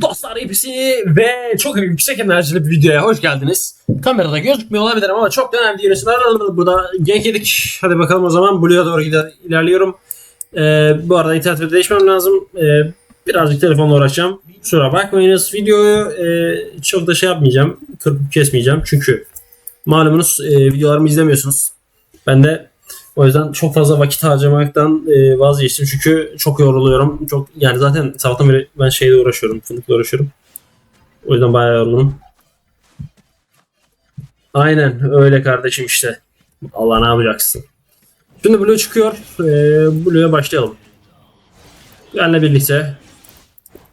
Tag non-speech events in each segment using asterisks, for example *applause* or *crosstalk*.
Dostlar hepsi ve çok yüksek enerjili bir videoya hoş geldiniz. Kamerada gözükmüyor olabilir ama çok önemli değil. Burada genk yedik. Hadi bakalım o zaman Blue'ya doğru gider, ilerliyorum. Ee, bu arada internette değişmem lazım. Ee, birazcık telefonla uğraşacağım. Kusura bakmayınız. Videoyu e, çok da şey yapmayacağım. Kırpıp kesmeyeceğim. Çünkü malumunuz e, videolarımı izlemiyorsunuz. Ben de o yüzden çok fazla vakit harcamaktan e, vazgeçtim çünkü çok yoruluyorum. Çok yani zaten sabahtan beri ben şeyle uğraşıyorum, fındıkla uğraşıyorum. O yüzden bayağı yorgunum. Aynen öyle kardeşim işte. Allah ne yapacaksın? Şimdi Blue çıkıyor. E, Blue'ya başlayalım. Benle birlikte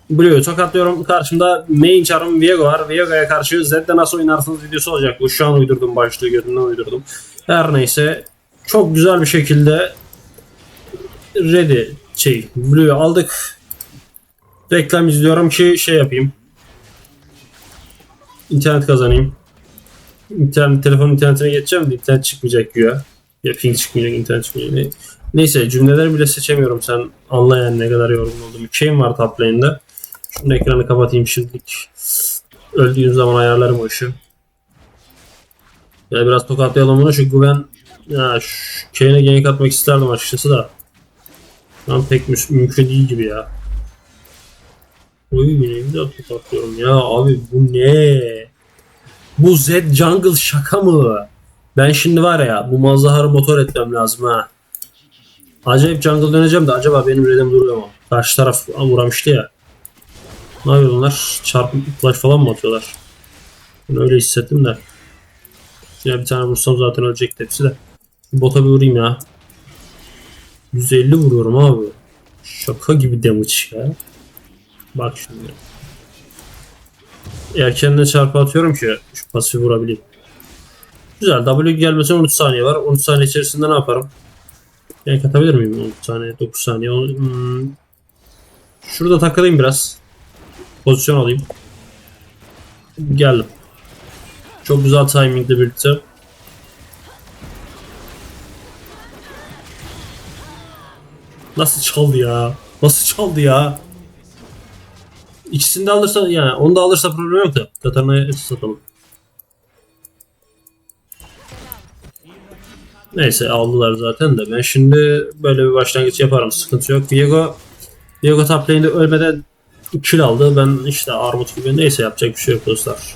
Blue'yu tokatlıyorum. Karşımda main çarım Viego var. Viego'ya karşı Zed'de nasıl oynarsınız videosu olacak. Bu şu an uydurdum başlığı gözümden uydurdum. Her neyse çok güzel bir şekilde ready şey Blue'yu aldık. Reklam izliyorum ki şey yapayım. İnternet kazanayım. İnternet, telefon internetine geçeceğim de internet çıkmayacak güya. Ya ping çıkmayacak, internet çıkmayacak. Ne- Neyse cümleleri bile seçemiyorum sen anlayan ne kadar yorgun olduğumu. Şeyim var top lane'de. Şunu ekranı kapatayım şimdilik. Öldüğüm zaman ayarlarım o işi. Ya biraz tokatlayalım bunu şu güven ya şu Kane'e gank atmak isterdim açıkçası da. Şu pek mü- mümkün değil gibi ya. Oy yine bir daha tokatlıyorum ya abi bu ne? Bu Z Jungle şaka mı? Ben şimdi var ya bu Mazdahar'ı motor etmem lazım ha. Acayip jungle döneceğim de acaba benim redem duruyor mu? Karşı taraf uğramıştı ya. Ne yapıyor bunlar? Çarpı flash falan mı atıyorlar? Ben öyle hissettim de. Ya bir tane vursam zaten ölecekti hepsi de. Bota bir vurayım ya. 150 vuruyorum abi. Şaka gibi damage ya. Bak şimdi. Erkenle çarpı atıyorum ki şu pasifi vurabileyim. Güzel. W gelmesine 13 saniye var. 13 saniye içerisinde ne yaparım? Yani katabilir miyim 13 saniye, 9 saniye? Hmm. Şurada takılayım biraz. Pozisyon alayım. Geldim. Çok güzel timingle birlikte. Nasıl çaldı ya? Nasıl çaldı ya? İkisini de alırsa yani onu da alırsa problem yok da. Katarina satalım. Neyse aldılar zaten de. Ben şimdi böyle bir başlangıç yaparım. Sıkıntı yok. Viego Viego top lane'de ölmeden kill aldı. Ben işte armut gibi neyse yapacak bir şey yok dostlar.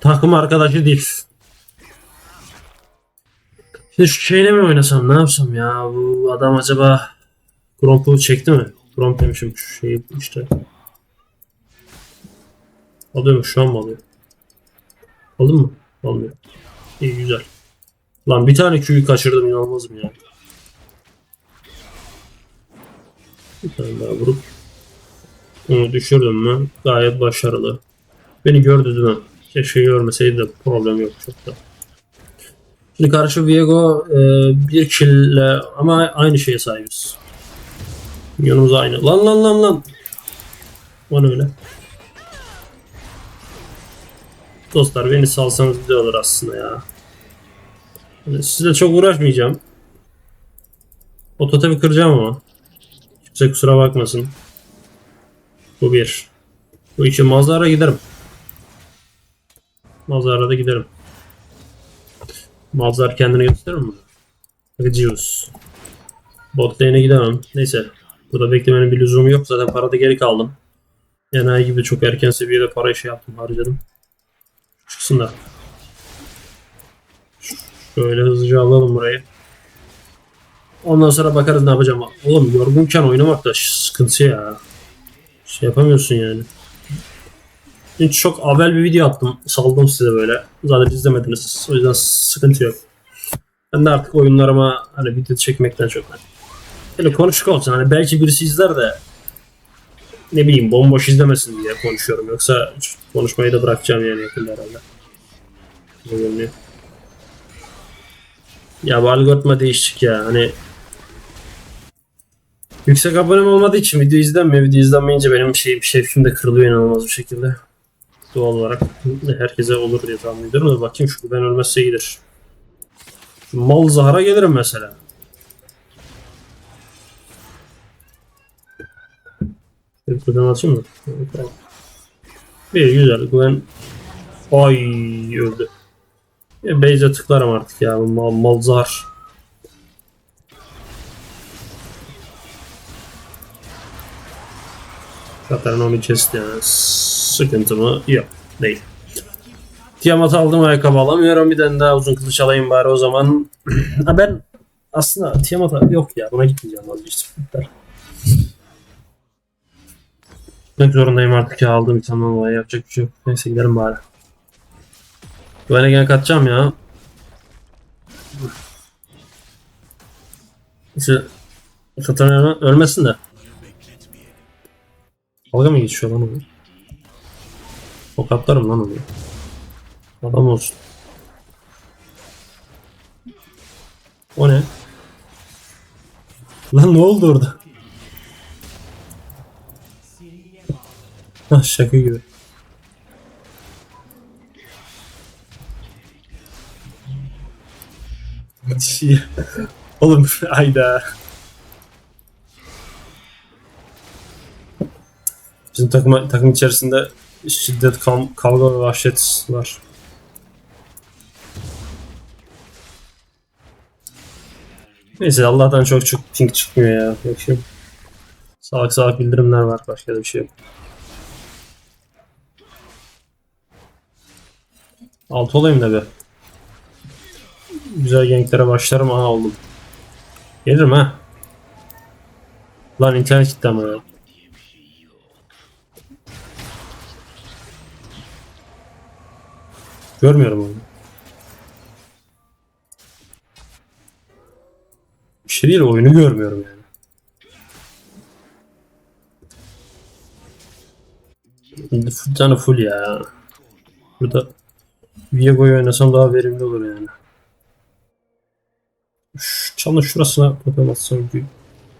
Takım arkadaşı değil. Şimdi şu şeyle mi oynasam ne yapsam ya bu adam acaba Gromp'u çekti mi? Gromp demişim şu şeyi işte. Alıyor mu? Şu an mı alıyor? Aldın mı? Almıyor. İyi güzel. Lan bir tane Q'yu kaçırdım inanılmazım ya. Bir tane daha vurup onu düşürdüm mü gayet başarılı. Beni gördü değil mi? Keşke görmeseydi de problem yok çok da. Şimdi karşı Viego e, bir kille ama aynı şeye sahibiz. Yanımız aynı. Lan lan lan lan. Bana öyle. Dostlar beni salsanız güzel olur aslında ya. Sizle çok uğraşmayacağım. O totemi kıracağım ama. Kimse kusura bakmasın. Bu bir. Bu iki mazara giderim. Mazara da giderim. Mazhar kendini gösterir mi? Gıcıyoruz. Bot lane'e gidemem. Neyse. Burada beklemenin bir lüzumu yok. Zaten parada geri kaldım. Enayi gibi çok erken seviyede para şey yaptım harcadım. Çıksın da. Şöyle hızlıca alalım burayı. Ondan sonra bakarız ne yapacağım. Oğlum yorgunken oynamak da sıkıntı ya. Şey yapamıyorsun yani. Çok avel bir video attım. Saldım size böyle. Zaten izlemediniz. O yüzden sıkıntı yok. Ben de artık oyunlarıma hani video çekmekten çok hani Böyle konuşuk olsun. Hani belki birisi izler de ne bileyim bomboş izlemesin diye konuşuyorum. Yoksa konuşmayı da bırakacağım yani yakında herhalde. Öyle görünüyor. Ya bu algoritma değişik ya. Hani yüksek abonem olmadığı için video izlenmiyor. Video izlenmeyince benim şeyim şevkim de kırılıyor inanılmaz bir şekilde. Doğal olarak herkese olur diye tahmin ediyorum da bakayım şu ben ölmezse iyidir. Şu mal zahara gelirim mesela. Buradan atayım mı? Tamam. Bir güzel. Güven. Ay öldü. Ya Beyze tıklarım artık ya. Mal, mal zar. Katarina onu kesti yani. Sıkıntı mı? Yok. Değil. Tiamat aldım ayakkabı alamıyorum. Bir tane daha uzun kılıç alayım bari o zaman. *clears throat* ha ben aslında Tiamat'a yok ya. Buna gitmeyeceğim vazgeçtim. Gitmek zorundayım artık ya. Aldığım itemden dolayı yapacak bir şey yok. Neyse gidelim bari. Güvene gene katacağım ya. İşte Katarina ölmesin de. Dalga mı geçiyor lan onu? Tokatlarım lan onu. Adam olsun. O ne? Lan ne oldu orada? Hah şaka gibi. Oğlum ayda. Bizim takım, takım içerisinde şiddet, kav- kavga ve vahşet var. Neyse Allah'tan çok çok ping çıkmıyor ya. Bakayım. Salak salak bildirimler var. Başka da bir şey yok. Alt olayım da bir. Güzel genklere başlarım. Aha oldum. Gelirim ha. Lan internet gitti ama ya. Görmüyorum onu. Bir şey değil oyunu görmüyorum yani. Tane full ya. Burada Viego'yu oynasam daha verimli olur yani. Şu, çalın şurasına totem atsam gö-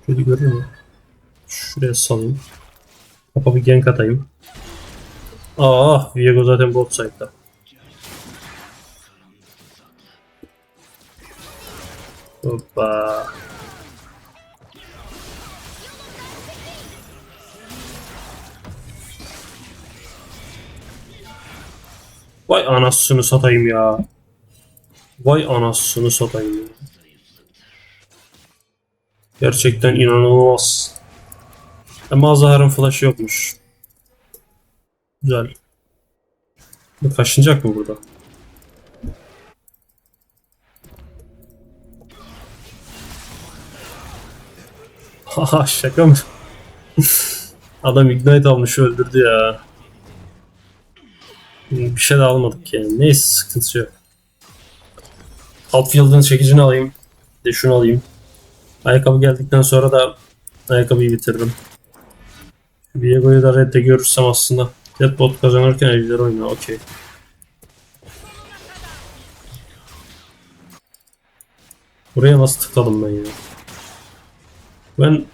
kötü görünüyor mu? Şuraya salayım. Kapa bir gank atayım. Aa, Viego zaten bot side'da. Hoppa. Vay anasını satayım ya. Vay anasını satayım ya. Gerçekten inanılmaz. Ama Zahar'ın flash'ı yokmuş. Güzel. Bu kaşınacak mı burada? Haha şaka mı? Adam ignite almış öldürdü ya. Bir şey de almadık yani. Neyse sıkıntı yok. Outfield'ın çekicini alayım. Bir De şunu alayım. Ayakkabı geldikten sonra da ayakkabıyı bitiririm. Viego'yu da redde görürsem aslında. Deadbot kazanırken ejder oynuyor. Okey. Buraya nasıl tıkladım ben ya? Ben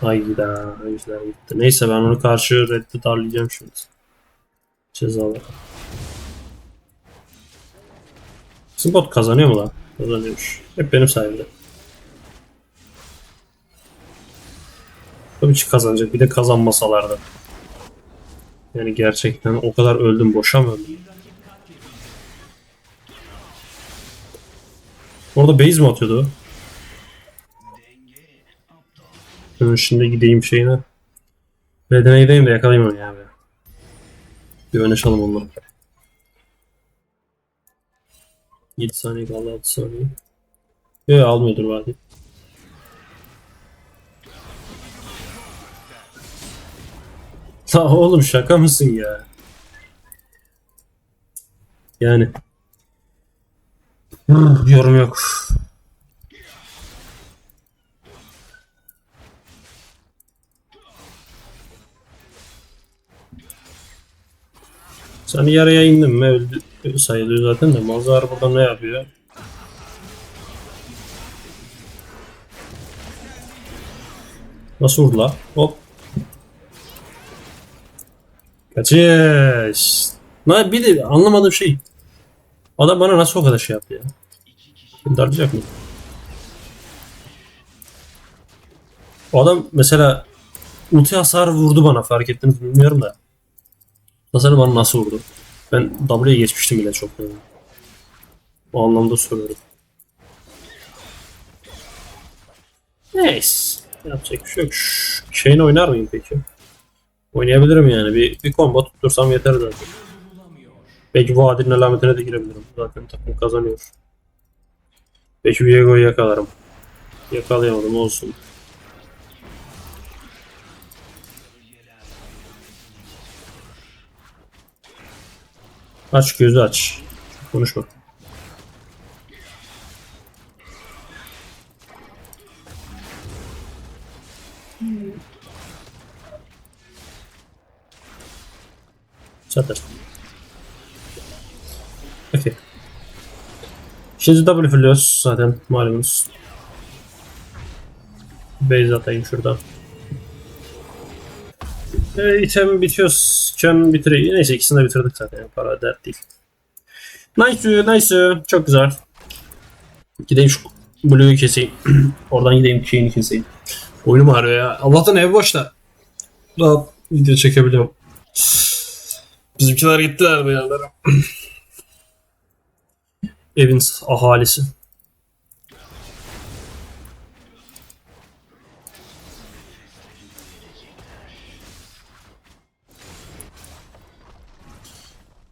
Hayda, ejder gitti. Neyse ben onu karşı redde darlayacağım şimdi. Cezalar. Bizim bot kazanıyor mu lan? Kazanıyormuş. Hep benim sayemde. Tabii ki kazanacak. Bir de kazanmasalardı. Yani gerçekten o kadar öldüm boşa mı öldüm? Orada base mi atıyordu? Ben şimdi gideyim şeyine. Redene gideyim de yakalayayım onu ya. be. Bir çalalım onları. 7 saniye kaldı 6 saniye. Yok almıyordur vadi. La oğlum şaka mısın ya? Yani. Yorum yok. Sen yaraya indin mi öldü sayılıyor zaten de Mazhar burada ne yapıyor? Nasıl vurdu? Hop. Kaçış. Lan bir de anlamadığım şey. Adam bana nasıl o kadar şey yaptı ya? Şimdi darlayacak mı? O adam mesela ulti hasar vurdu bana fark ettiniz mi bilmiyorum da. Hasarı bana nasıl vurdu? Ben W'ye geçmiştim bile çok. Yani. O anlamda soruyorum. Neyse. Yapacak bir şey yok. Şş, Şeyini oynar mıyım peki? Oynayabilirim yani. Bir, bir combo tuttursam yeter zaten. Belki vadinin alametine de girebilirim. Zaten takım kazanıyor. Belki Viego'yu yakalarım. Yakalayamadım olsun. Aç gözü aç. Konuşma. Çatır. Okey. Şimdi W fırlıyoruz zaten malumunuz. Base atayım şuradan. E, item bitiyorken bitireyim. Neyse ikisini de bitirdik zaten. Yani para dert değil. Nice, nice. Çok güzel. Gideyim şu Blue'yu keseyim. *clears throat* Oradan gideyim şeyini keseyim. Oyunum ağrıyor ya. Allah'tan ev boş da. Rahat video çekebiliyorum. Bizimkiler gittiler yerlere. *clears throat* Evin ahalisi.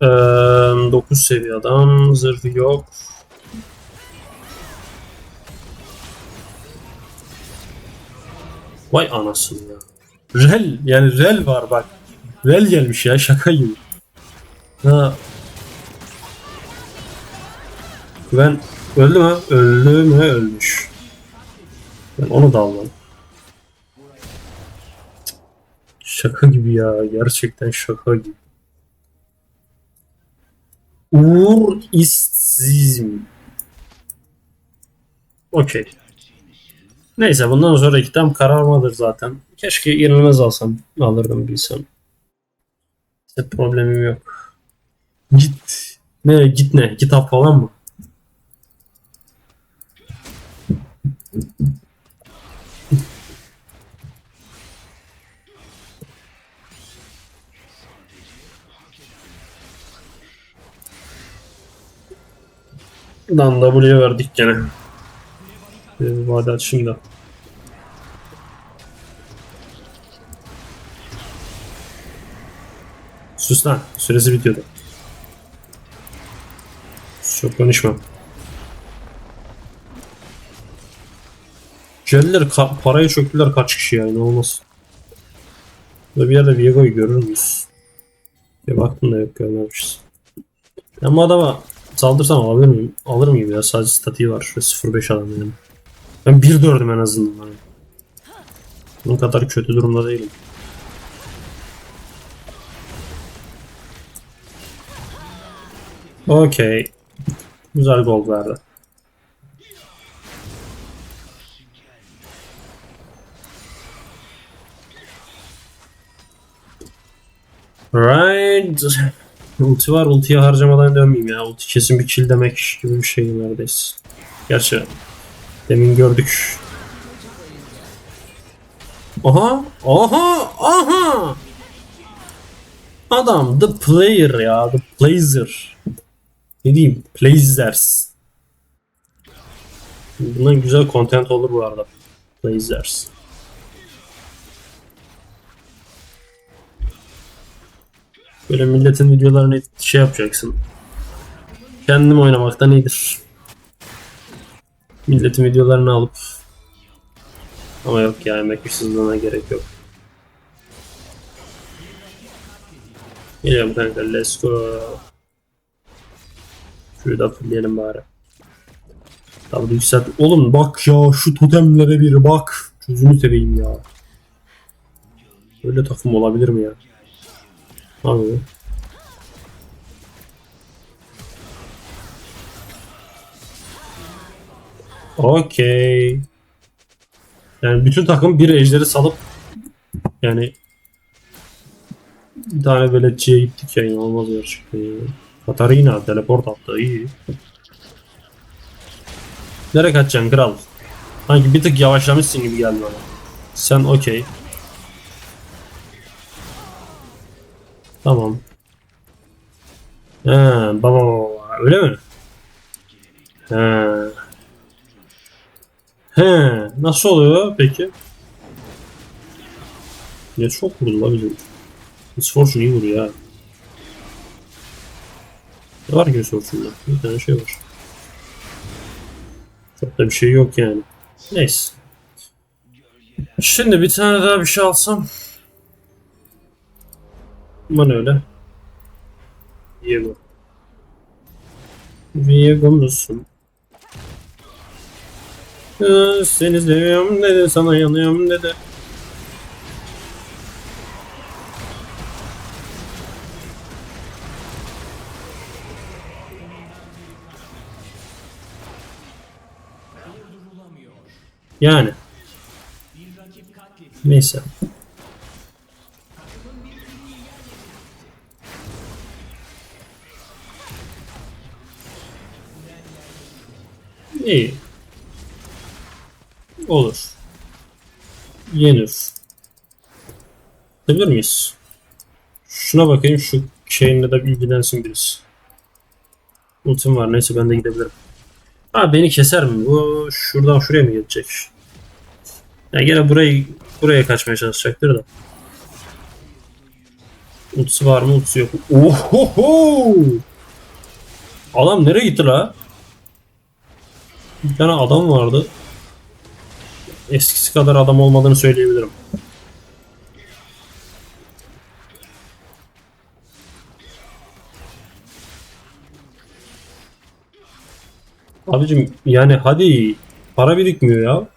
Ee, 9 seviye adam. Zırhı yok. Vay anasını ya. Rel yani rel var bak. Rel gelmiş ya şaka gibi. Ha. Ben öldü mü? Öldü mü? Ölmüş. Ben onu da almam. Şaka gibi ya. Gerçekten şaka gibi. Uğur istizm. Okey. Neyse bundan sonraki tam kararmadır zaten. Keşke yenilmez alsam. Alırdım bilsem. İşte problemim yok. Git. Ne git ne? Kitap falan mı? Lan W'ye verdik gene. Ee, vade da. Sus lan. Süresi bitiyordu. Çok konuşma. Jelliler ka- parayı çöktüler kaç kişi ya inanılmaz. Burada bir yerde Viego'yu görür müyüz? Bir baktım da yok görmemişiz. Ama adama saldırsam alabilir miyim? Alır mıyım ya? Sadece statiği var. Şöyle 0.5 adam benim. Ben 1.4'üm en azından. Hani. Bunun kadar kötü durumda değilim. Okey. Güzel gol verdi. Right. Ulti var. Ultiyi harcamadan dönmeyeyim ya. Ulti kesin bir kill demek gibi bir şey neredeyiz. Gerçi demin gördük. Aha! Aha! Aha! Adam the player ya. The player. Ne diyeyim? Blazers. Bundan güzel content olur bu arada. Blazers. Böyle milletin videolarını şey yapacaksın. Kendim oynamaktan iyidir. Milletin videolarını alıp ama yok ya emek hırsızlığına gerek yok. Geliyorum kanka let's go. Şurayı da fulleyelim bari. Tabii yükselt. Oğlum bak ya şu totemlere bir bak. Çözümü seveyim ya. Böyle takım olabilir mi ya? Abi. Okey. Yani bütün takım bir ejderi salıp yani bir tane veletçiye gittik ya inanılmaz gerçekten ya. Katarina teleport attı iyi. Nereye kaçacaksın kral? Sanki bir tık yavaşlamışsın gibi geldi bana. Sen okey. Tamam. He, baba öyle mi? He. He, nasıl oluyor peki? Ya çok vurdu la bizim. Misfortune iyi vuruyor ha. Ne var ki Misfortune'da? Bir tane şey var. Çok da bir şey yok yani. Neyse. Şimdi bir tane daha bir şey alsam. Bana öyle. Diego. Diego musun? Ee, Seni seviyorum dedi, sana yanıyorum dedi. Yani. Neyse. İyi. Olur. Yenir. Bilir miyiz? Şuna bakayım şu şeyinle de ilgilensin birisi. Ultim var neyse ben de gidebilirim. Ha beni keser mi? Bu şuradan şuraya mı gelecek? Ya gene burayı buraya kaçmaya çalışacaktır da. Ultisi var mı? Ultisi yok. Ohoho! Adam nereye gitti la? Bir tane adam vardı. Eskisi kadar adam olmadığını söyleyebilirim. Abicim yani hadi para birikmiyor ya.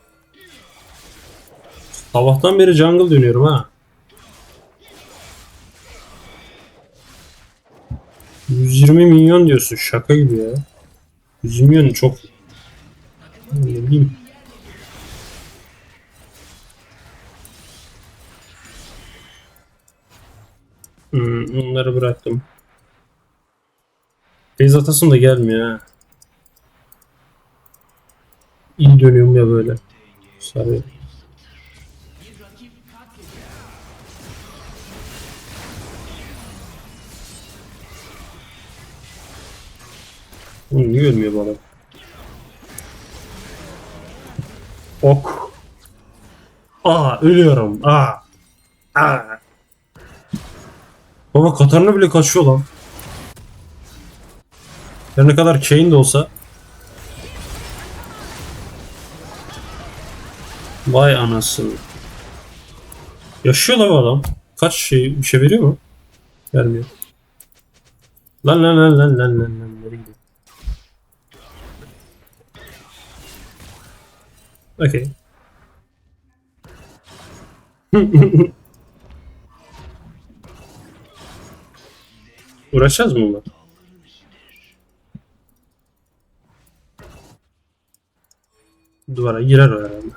Sabahtan beri jungle dönüyorum ha. 120 milyon diyorsun şaka gibi ya. 120 milyon çok ne bileyim. Hmm, onları bıraktım. Beyz atasım da gelmiyor ha. İyi dönüyorum ya böyle. Sarıyor. Oğlum niye ölmüyor bu Ok. Aa ölüyorum. Aa. Aa. Baba Katarina bile kaçıyor lan. Her ne kadar Kane de olsa. Vay anasını. Yaşıyor lan adam. Kaç şey bir şey veriyor mu? Vermiyor. Lan lan lan lan lan lan lan nereye gidiyor? Okey. *laughs* Uğraşacağız mı bunlar? Duvara girer o herhalde.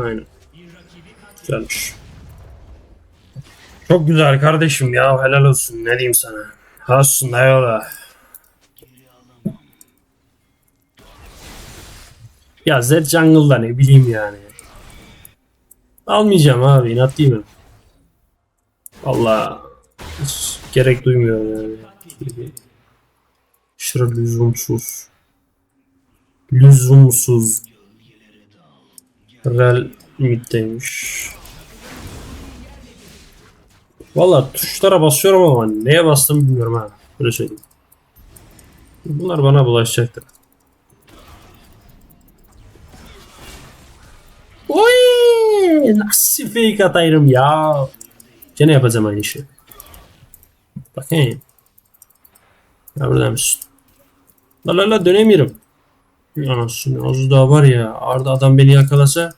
Aynen. Güzelmiş. Çok güzel kardeşim ya helal olsun ne diyeyim sana. Olsun eyvallah. Ya Zed Jungle'da ne bileyim yani. Almayacağım abi inat değil mi? Valla gerek duymuyorum yani. Aşırı lüzumsuz. Lüzumsuz. Rel middeymiş. Valla tuşlara basıyorum ama neye bastım bilmiyorum ha. Böyle söyleyeyim. Bunlar bana bulaşacaktır. Nasıl fake atayım ya? Gene yapacağım aynı işi. Bakayım. Ya burada mısın? La la la dönemiyorum. Anasını az daha var ya. Arda adam beni yakalasa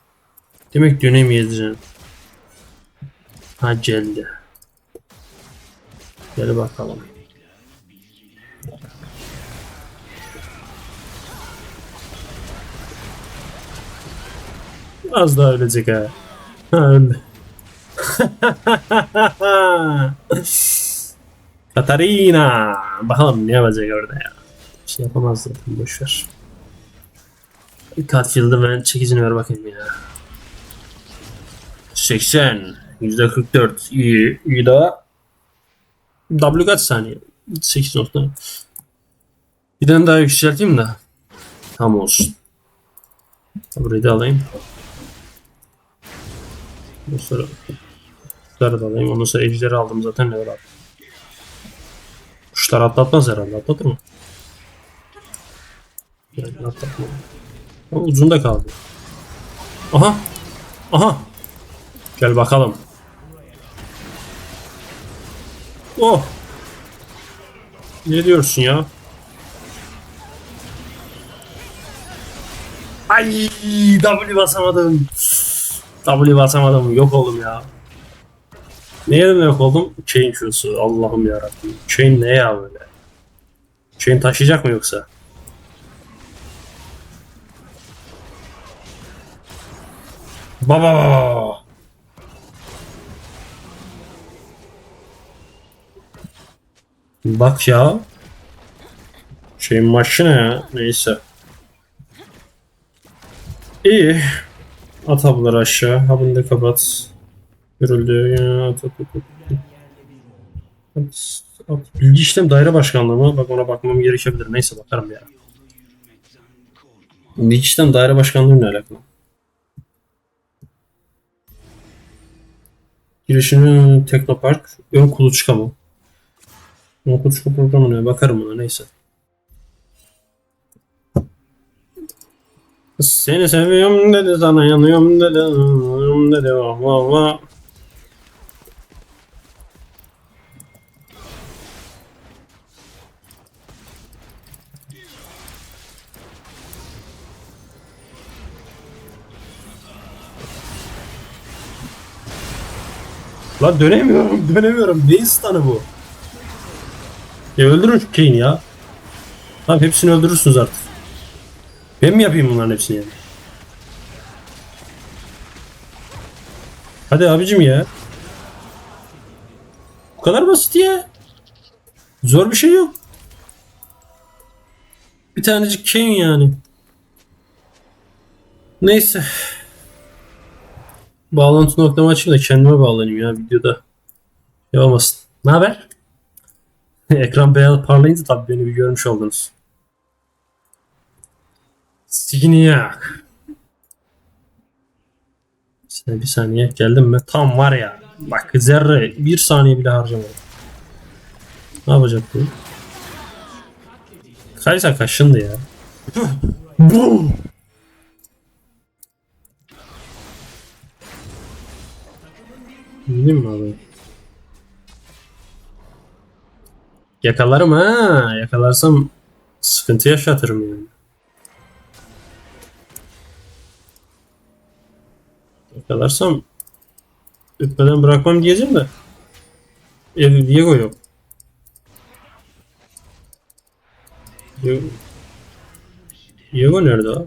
demek dönemeyeceğim. Ha geldi. Gel bakalım. Az daha ölecek ha. *laughs* Katarina. Bakalım ne yapacak orada ya. Bir şey yapamaz zaten boşver. Katfield'ı ben çekicini ver bakayım ya. 80. %44. İyi. İyi daha. W kaç saniye? 8 nokta. Bir tane daha yükselteyim de. Tam olsun. Burayı da alayım. Ondan sonra kuşları da alayım. Ondan sonra ejderi aldım zaten ne var Kuşlar atlatmaz herhalde. Atlatır mı? Yani atlatmam. Ama uzun da kaldı. Aha. Aha. Gel bakalım. Oh. Ne diyorsun ya? Ay W basamadım. W basamadım. Yok oldum ya. Neye yok oldum? Chain şusu. Allah'ım yarabbim. Chain ne ya böyle? Chain taşıyacak mı yoksa? Baba. Bak ya. Şeyin maçı ya? Neyse. İyi. At ablaları aşağı. Ha bunu da kapat. Görüldü. Ya, at, at, at, at. At, at. Bilgi işlem daire başkanlığı mı? Bak ona bakmam gerekebilir. Neyse bakarım ya. Bilgi işlem daire başkanlığı ne alakalı? Girişini Teknopark. Ön kuluçka mı? Ön kuluçka programı ne? Bakarım ona neyse. Seni seviyorum dedi sana yanıyorum dedi yanıyorum dedi vah vah vah. Lan dönemiyorum *laughs* dönemiyorum. Neyin stun'ı bu? Ya öldürün şu Kane'i ya. Tamam hepsini öldürürsünüz artık. Ben mi yapayım bunların hepsini yani? Hadi abicim ya. Bu kadar basit ya. Zor bir şey yok. Bir tanecik Kane yani. Neyse. Bağlantı noktamı açayım da kendime bağlanayım ya videoda. Yapamazsın. Ne haber? *laughs* Ekran beyaz parlayınca tabii beni bir görmüş oldunuz. Signiyak. Sen bir saniye geldim mi? Tam var ya. Bak zerre bir saniye bile harcamadım. Ne yapacak bu? Kaysa kaşındı ya. Bu. Bileyim mi abi? Yakalarım ha. Yakalarsam sıkıntı yaşatırım yani. Yakalarsam öpmeden bırakmam diyeceğim de. Ev Diego yok. Diego, Diego nerede o?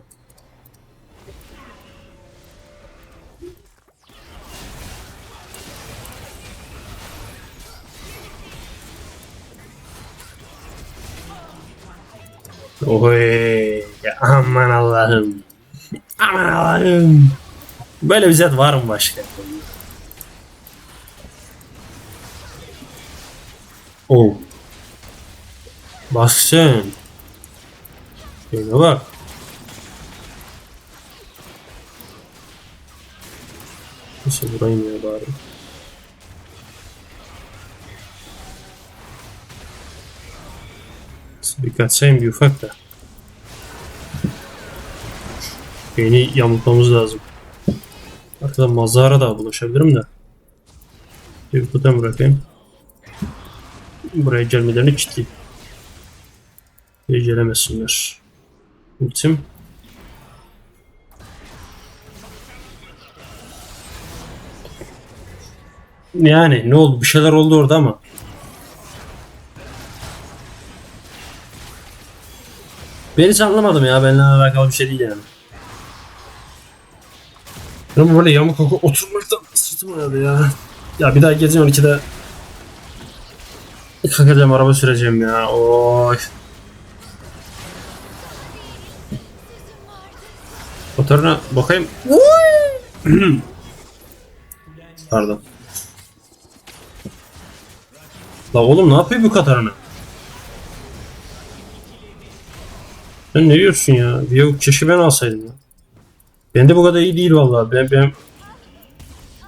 Oy, aman Allah'ım. Aman Allah'ım. Böyle bir zat var mı başka? Oh. Bak sen. Şöyle bak. Neyse vurayım ya bari. Bir kaçayım bir ufak da. Beni yamultmamız lazım. Arkadan mazara da bulaşabilirim de. Bir kutudan bırakayım. Buraya gelmelerini kilitleyeyim. Buraya gelemesinler. Ultim. Yani ne oldu? Bir şeyler oldu orada ama. Ben hiç anlamadım ya. Benimle alakalı bir şey değil yani. Ben böyle yamuk koku oturmaktan sırtım oynadı ya. Ya bir daha gece 12'de kalkacağım araba süreceğim ya. Oy. Motoruna bakayım. *clears throat* Pardon. La oğlum ne yapıyor bu Katarina? Sen ne diyorsun ya? Viyavuk keşke ben alsaydım ya. Ben de bu kadar iyi değil vallahi. Ben ben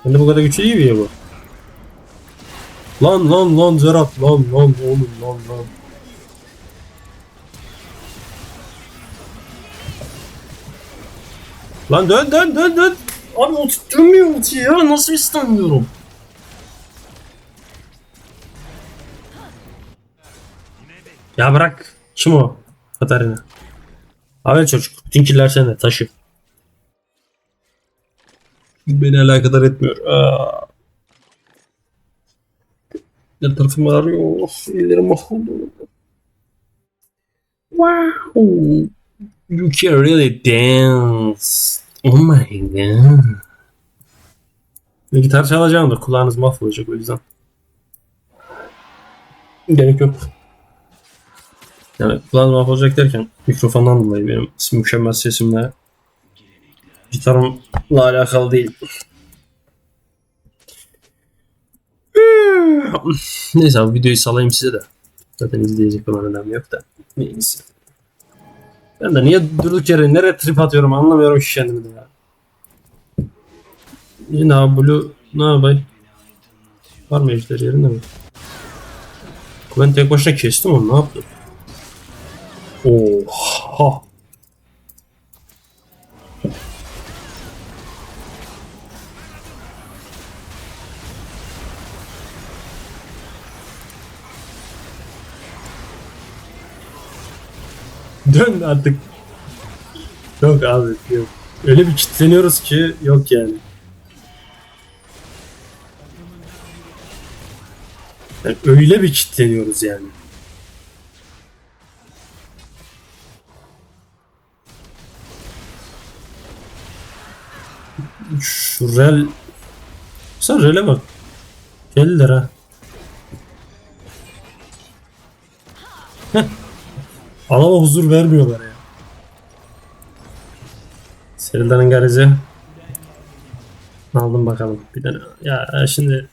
ben de bu kadar güçlü değil mi ya bu? Lan lan lan Zerat lan lan oğlum lan lan. Lan dön dön dön dön. Abi ulti dönmüyor ulti ya. Nasıl istemiyorum? Ya bırak. Kim o? Katarina. Abi çocuk. Bütün killer sende. Taşı. Beni alakadar etmiyor. Aa. Ne tarafım ağrıyor. Of, ellerim mahvoldu. Wow. You can really dance. Oh my god. Gitar çalacağım da kulağınız mahvolacak o yüzden. Gerek yok. Yani kulağınız mahvolacak derken mikrofondan dolayı benim mükemmel sesimle gitarımla alakalı değil. *laughs* Neyse abi videoyu salayım size de. Zaten izleyecek olan önemli yok da. Neyse. Ben de niye durduk yere nereye trip atıyorum anlamıyorum ki kendimi de ya. Yine abi Blue ne yapayım? Var mı ejder yerinde mi? Ben tek başına kestim onu ne yaptım? Oha. Dön artık. Yok abi yok. Öyle bir kitleniyoruz ki yok yani. Yani öyle bir kitleniyoruz yani. Şu rel... Sen rele bak. Geldiler ha. Alama huzur vermiyorlar ya. Serildan'ın garajı. Aldım bakalım. Bir tane. Ya şimdi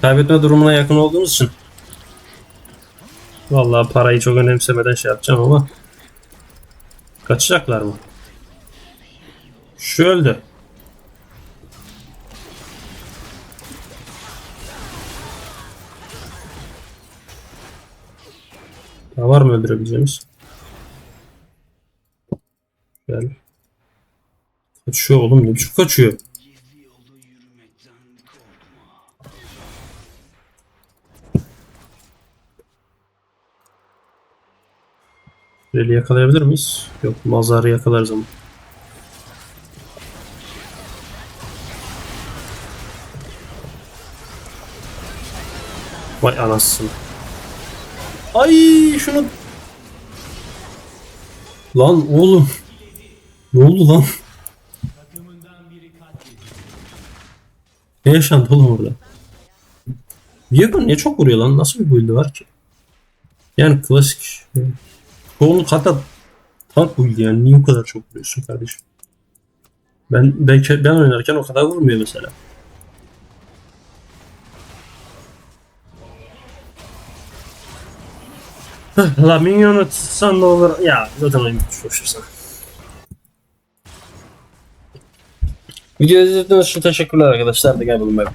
kaybetme durumuna yakın olduğumuz için Vallahi parayı çok önemsemeden şey yapacağım ama kaçacaklar mı? Şu öldü. Daha var mı öldürebileceğimiz? Gel. Kaçıyor oğlum ne biçim kaçıyor? Reli yakalayabilir miyiz? Yok mazarı yakalarız ama. Vay anasını. Ay şunu. Lan oğlum. Ne oldu lan? Ne yaşandı oğlum orada? Viego niye çok vuruyor lan? Nasıl bir build'i var ki? Yani klasik. Çoğunluk hatta tank build'i yani. Niye o kadar çok vuruyorsun kardeşim? Ben, ben, ben oynarken o kadar vurmuyor mesela. La minyonu tutsan da olur. Ya zaten oyun bitmiş boşversen. Videoyu izlediğiniz için teşekkürler arkadaşlar. Da gel bulun bay bay.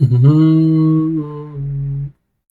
Hı hı.